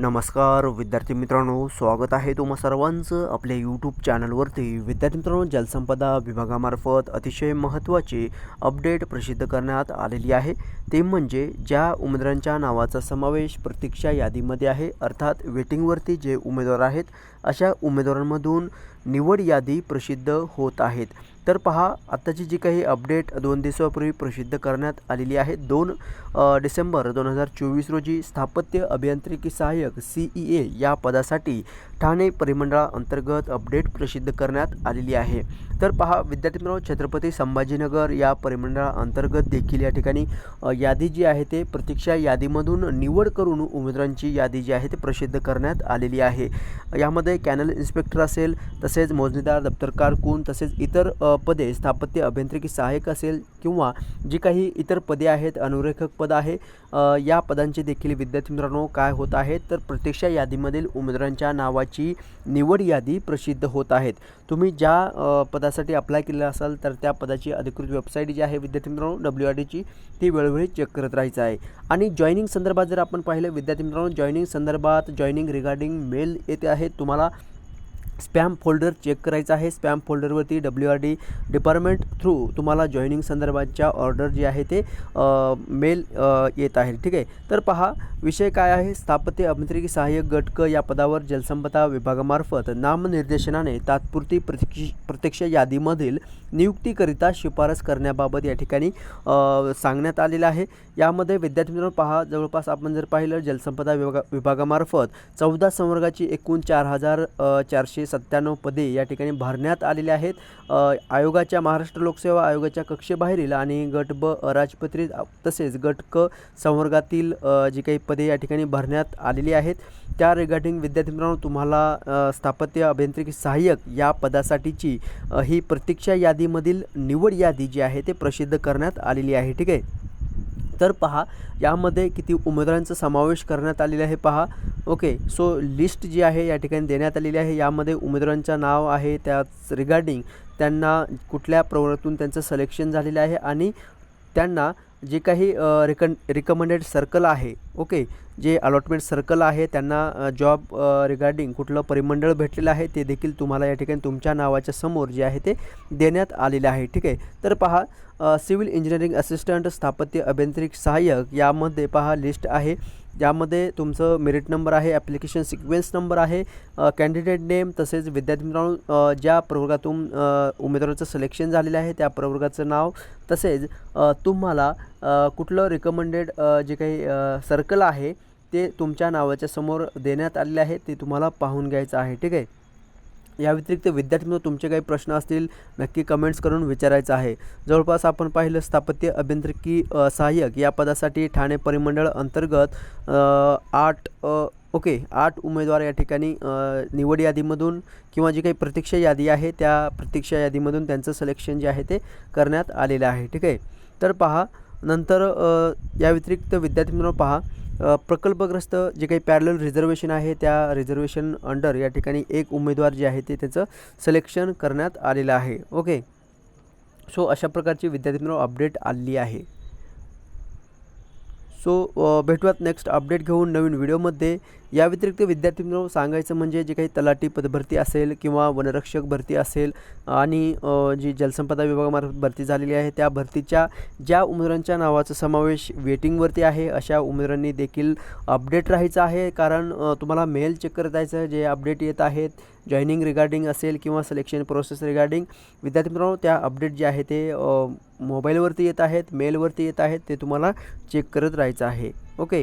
नमस्कार विद्यार्थी मित्रांनो स्वागत आहे तुम्हा सर्वांचं आपल्या यूट्यूब चॅनलवरती विद्यार्थी मित्रांनो जलसंपदा विभागामार्फत अतिशय महत्त्वाचे अपडेट प्रसिद्ध करण्यात आलेली आहे. ते म्हणजे ज्या उमेदवारांच्या नावाचा समावेश प्रतीक्षा यादीमध्ये आहे अर्थात वेटिंगवरती जे उमेदवार आहेत अशा उमेदवारांमधून निवड यादी प्रसिद्ध होत आहेत. तर पहा आत्ताची जी काही अपडेट दोन दिवसापूर्वी प्रसिद्ध करण्यात आलेली आहे दोन डिसेंबर दोन हजार चोवीस रोजी स्थापत्य अभियांत्रिकी सहाय्यक सी ई ए या पदासाठी ठाणे परिमंडळाअंतर्गत अपडेट प्रसिद्ध करण्यात आलेली आहे. तर पहा विद्यार्थी मित्रांनो छत्रपती संभाजीनगर या परिमंडळाअंतर्गत देखील या ठिकाणी यादी जी आहे ते प्रतीक्षा यादीमधून निवड करून उमेदवारांची यादी जी आहे ते प्रसिद्ध करण्यात आलेली आहे. यामध्ये कॅनल इन्स्पेक्टर असेल तसेच मोजणीदार दप्तरकार कोण तसेच इतर पदे स्थापत्य अभियांत्रिकी सहाय्यक असेल किंवा जी काही इतर पदे आहेत अनुरेखक पद आहे या पदांचे देखील विद्यार्थी मित्रांनो काय होत आहेत तर प्रतीक्षा यादीमधील उमेदवारांच्या नावाची निवड यादी प्रसिद्ध होत आहेत. तुम्ही ज्या पदासाठी अप्लाय केलेलं असाल तर त्या पदाची अधिकृत वेबसाईट जी आहे विद्यार्थी मित्रांनो डब्ल्यू आर डीची ती वेळोवेळी चेक करत राहायचं आहे. आणि जॉईनिंग संदर्भात जर आपण पाहिलं विद्यार्थी मित्रांनो जॉईनिंग संदर्भात जॉईनिंग रिगार्डिंग मेल येते आहे तुम्हाला स्पॅम फोल्डर चेक करायचा आहे. Spam फोल्डरवरती W R D department through तुम्हाला जॉईनिंग संदर्भातच्या ऑर्डर जी आहे ते मेल येत आहे. ठीक आहे? तर पहा विषय काय आहे? स्थापत्य अभियांत्रिकी सहाय्यक गटक या पदावर जलसंपदा विभागामार्फत नामनिर्देशनाने तात्पुरती प्रतीक्ष प्रत्यक्ष यादीमधील नियुक्तीकरिता शिफारस करण्याबाबत या ठिकाणी सांगण्यात आलेलं आहे. यामध्ये विद्यार्थी मित्रांनो पहा जवळपास आपण जर पाहिलं जलसंपदा विभागा विभागामार्फत चौदा संवर्गाची एकूण चार हजार चारशे सत्त्याण्णव पदे या ठिकाणी भरण्यात आलेली आहेत. आयोगाच्या महाराष्ट्र लोकसेवा आयोगाच्या कक्षेबाहेरील आणि गट ब राजपत्रित तसेच गट क संवर्गातील जी काही पदे या ठिकाणी भरण्यात आलेली आहेत. त्या रिगार्डिंग विद्यार्थी मित्रांनो तुम्हाला स्थापत्य अभियांत्रिकी सहाय्यक या पदासाठीची ही प्रतीक्षा यादीमधील निवड यादी जी आहे ते प्रसिद्ध करण्यात आलेली आहे. ठीक आहे? तर पहा यामध्ये किती उमेदवारांचा समावेश करण्यात आलेला आहे पहा. ओके सो लिस्ट जी आहे या ठिकाणी देण्यात आलेली आहे. यामध्ये उमेदवारांचं नाव आहे त्याच रिगार्डिंग त्यांना कुठल्या प्रवर्गातून त्यांचं सिलेक्शन झालेलं आहे आणि त्यांना जे काही रिकन रिकमेंडेड सर्कल आहे ओके जे अलॉटमेंट सर्कल आहे त्यांना जॉब रिगार्डिंग कुठलं परिमंडळ भेटलेलं आहे ते देखील तुम्हाला या ठिकाणी तुमच्या नावाच्या समोर जे आहे ते देण्यात आलेले आहे ठीक आहे? तर पहा सिव्हिल इंजिनिअरिंग असिस्टंट स्थापत्य अभियांत्रिक सहाय्यक यामध्ये पहा लिस्ट आहे. ज्यामध्ये तुमचं मेरिट नंबर आहे ॲप्लिकेशन सिक्वेन्स नंबर आहे कॅन्डिडेट नेम तसेच विद्यार्थी मित्रांनो ज्या प्रवर्गातून उमेदवाराचं सिलेक्शन झालेलं आहे त्या प्रवर्गाचं नाव तसेच तुम्हाला कुठलं रिकमेंडेड जे काही सर्कल आहे ते तुमच्या नावाच्या समोर देण्यात आलेले आहे ते तुम्हाला पाहून घ्यायचं आहे ठीक आहे? या व्यतिरिक्त विद्यार्थ्यांना तुमचे काही प्रश्न असतील नक्की कमेंट्स करून विचारायचं आहे. जवळपास आपण पाहिलं स्थापत्य अभियांत्रिकी सहाय्यक या पदासाठी ठाणे परिमंडळ अंतर्गत आठ ओके आठ उमेदवार या ठिकाणी निवड यादीमधून किंवा जी काही प्रतीक्षा यादी आहे त्या प्रतीक्षा यादीमधून त्यांचं सिलेक्शन जे आहे ते करण्यात आलेलं आहे. ठीक आहे? तर पहा नंतर या व्यतिरिक्त विद्यार्थी मित्रांनो पहा प्रकल्पग्रस्त जे काही पॅरल रिझर्वेशन आहे त्या रिझर्वेशन अंडर या ठिकाणी एक उमेदवार जे आहे ते त्याचं सिलेक्शन करण्यात आलेलं आहे. ओके सो अशा प्रकारची विद्यार्थी मित्रांनो अपडेट आलेली आहे सो भेटूयात नेक्स्ट अपडेट घेऊन नवीन व्हिडिओमध्ये या व्यतिरिक्त विद्यार्थी मित्रांनो सांगायचं म्हणजे जे काही तलाठी पदभरती असेल किंवा वनरक्षक भरती असेल आणि जी जलसंपदा विभागामार्फत भरती झालेली आहे त्या भरतीच्या ज्या उमेदवारांच्या नावाचा समावेश वेटिंगवरती आहे अशा उमेदवारांनी देखील अपडेट राहायचं आहे. कारण तुम्हाला मेल चेक करत जायचं जे अपडेट येत आहेत जॉईनिंग रिगार्डिंग असेल किंवा सिलेक्शन प्रोसेस रिगार्डिंग. विद्यार्थी मित्रांनो त्या अपडेट जे आहे ते मोबाईलवरती येत आहेत मेलवरती येत आहेत ते तुम्हाला चेक करत राहायचं आहे. ओके?